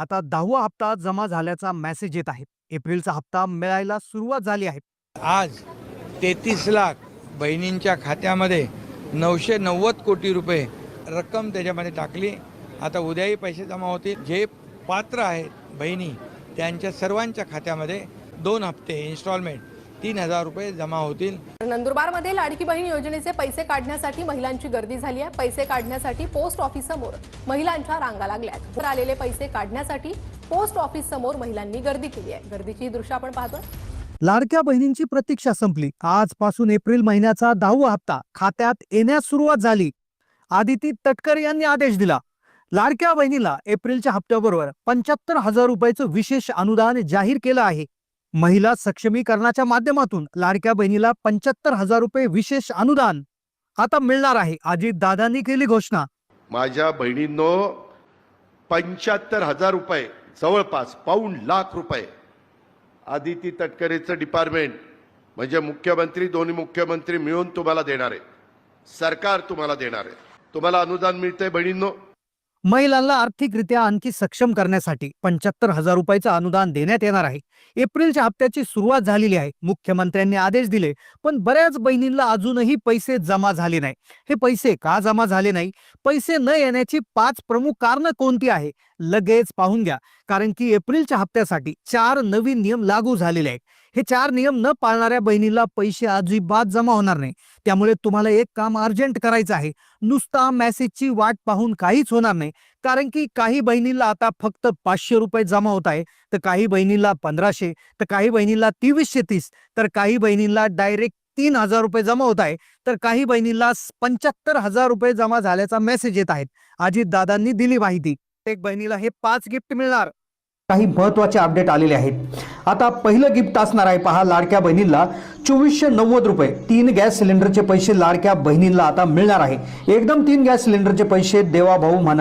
आता दहावा हप्ता जमा झाल्याचा मेसेज येत आहे. एप्रिलचा हप्ता मिळायला सुरुवात झाली आहे. आज तेहतीस लाख बहिणींच्या खात्यामध्ये नऊशे नव्वद कोटी रुपये रक्कम त्याच्यामध्ये टाकली. आता उद्याही पैसे जमा होतील. जे पात्र आहेत बहिणी त्यांच्या सर्वांच्या खात्यामध्ये दोन हप्ते इन्स्टॉलमेंट तीन हजार रुपये जमा होतील. नंदुरबारमध्ये लाडकी बहीण योजनेचे पैसे काढण्यासाठी महिलांची गर्दी झाली आहे. पैसे काढण्यासाठी पोस्ट ऑफिस समोर महिलांच्या रांगा लागल्यात. वर आलेले पैसे काढण्यासाठी पोस्ट ऑफिस समोर महिलांनी गर्दी केली आहे. गर्दीची दृश्य आपण पाहतो लाडक्या बहिणींची प्रतीक्षा संपली. आजपासून एप्रिल महिन्याचा दहावा हप्ता. खात्यात येण्यास सुरुवात झाली. आदिती तटकर यांनी आदेश दिला. लाडक्या बहिणीला एप्रिलच्या हप्त्याबरोबर पंच्याहत्तर हजार रुपयाचं विशेष अनुदान जाहीर केलं आहे. महिला सक्षमीकरणाच्या माध्यमातून लाडक्या बहिणीला पंच्याहत्तर हजार रुपये विशेष अनुदान आता मिळणार आहे. अजित दादांनी केली घोषणा. माझ्या बहिणींनो पंच्याहत्तर हजार रुपये जवळपास पाऊण लाख रुपये आदिती तटकरेचं डिपार्टमेंट म्हणजे मुख्यमंत्री दोन्ही मुख्यमंत्री मिळून तुम्हाला देणार आहे. सरकार तुम्हाला देणार आहे. तुम्हाला अनुदान मिळतंय बहिणींनो. महिलांना आर्थिकरित्या आणखी सक्षम करण्यासाठी पंच्याहत्तर हजार रुपयाचं अनुदान देण्यात येणार आहे. एप्रिलच्या हप्त्याची सुरुवात झालेली आहे. मुख्यमंत्र्यांनी आदेश दिले पण बऱ्याच बहिणींना अजूनही पैसे जमा झाले नाही. हे पैसे का जमा झाले नाही? पैसे न येण्याची पाच प्रमुख कारणं कोणती आहे? लगेच पाहून घ्या. कारण की एप्रिलच्या हप्त्यासाठी चार नवीन नियम लागू झालेले आहेत. हे चार नियम न पाळणाऱ्या बहिणीला पैसे अजिबात जमा होणार नाही. त्यामुळे तुम्हाला एक काम अर्जंट करायचं आहे. नुसता मेसेजची वाट पाहून काहीच होणार नाही. कारण की काही बहिणीला आता फक्त पाचशे रुपये जमा होत आहे. तर काही बहिणीला पंधराशे तर काही बहिणीला तेवीसशे तीस तर काही बहिणीला डायरेक्ट तीन हजार रुपये जमा होत आहे. तर काही बहिणीला पंच्याहत्तर हजार रुपये जमा झाल्याचा मेसेज येत आहेत. अजित दादांनी दिली माहिती. एक बहिणीला हे पाच गिफ्ट मिळणार. काही महत्त्वाचे अपडेट आलेले आहेत. आता पहिलं गिफ्ट असणार आहे. पहा लाडक्या बहिणीला चोवीसशे नव्वद रुपये. तीन गॅस सिलेंडरचे पैसे लाडक्या बहिणीला आता मिळणार आहे. एकदम तीन गॅस सिलेंडरचे पैसे देवा भाऊ म्हणा